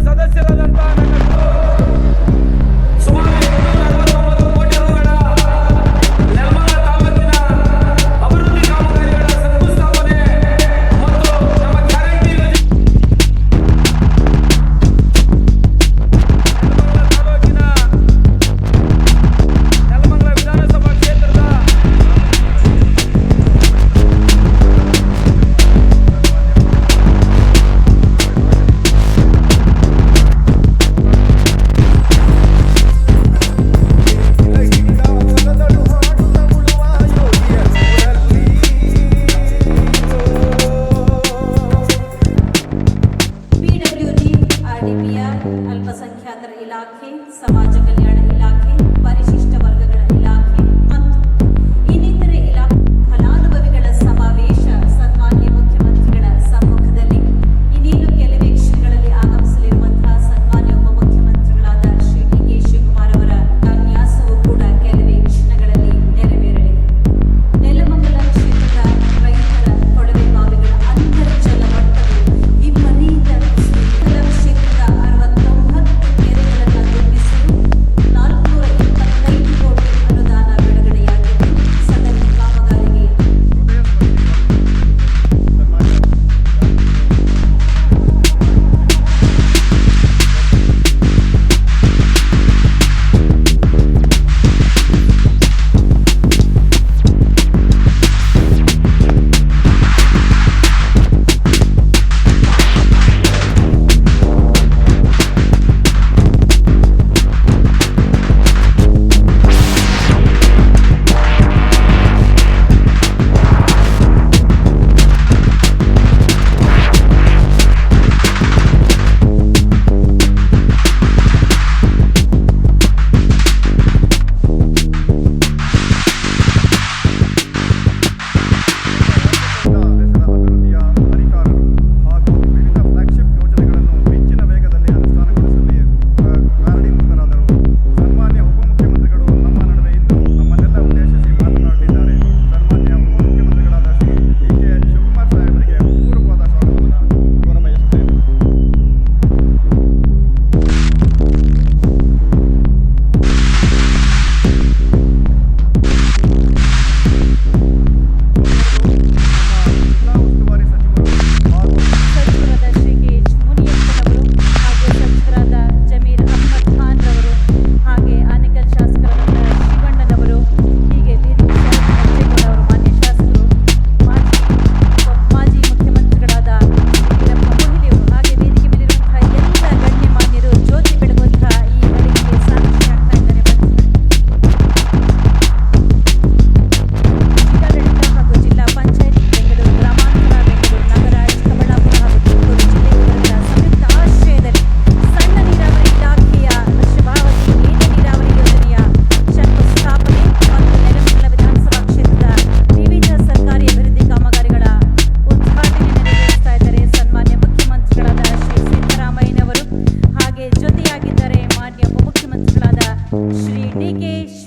ಸದಸ್ಯರಾದಂತಹ ನನ್ನ अल्पसंख्यातर इलाके समाज कल्याण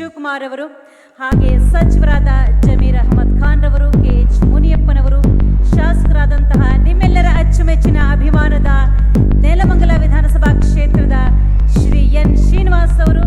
ಶಿವಕುಮಾರ್ ಅವರು, ಹಾಗೆ ಸಚಿವರಾದ ಜಮೀರ್ ಅಹಮದ್ ಖಾನ್ ರವರು, ಕೆ ಎಚ್ ಮುನಿಯಪ್ಪನವರು, ಶಾಸಕರಾದಂತಹ ನಿಮ್ಮೆಲ್ಲರ ಅಚ್ಚುಮೆಚ್ಚಿನ ಅಭಿಮಾನದ ನೆಲಮಂಗಲ ವಿಧಾನಸಭಾ ಕ್ಷೇತ್ರದ ಶ್ರೀ ಎನ್ ಶ್ರೀನಿವಾಸ್ ಅವರು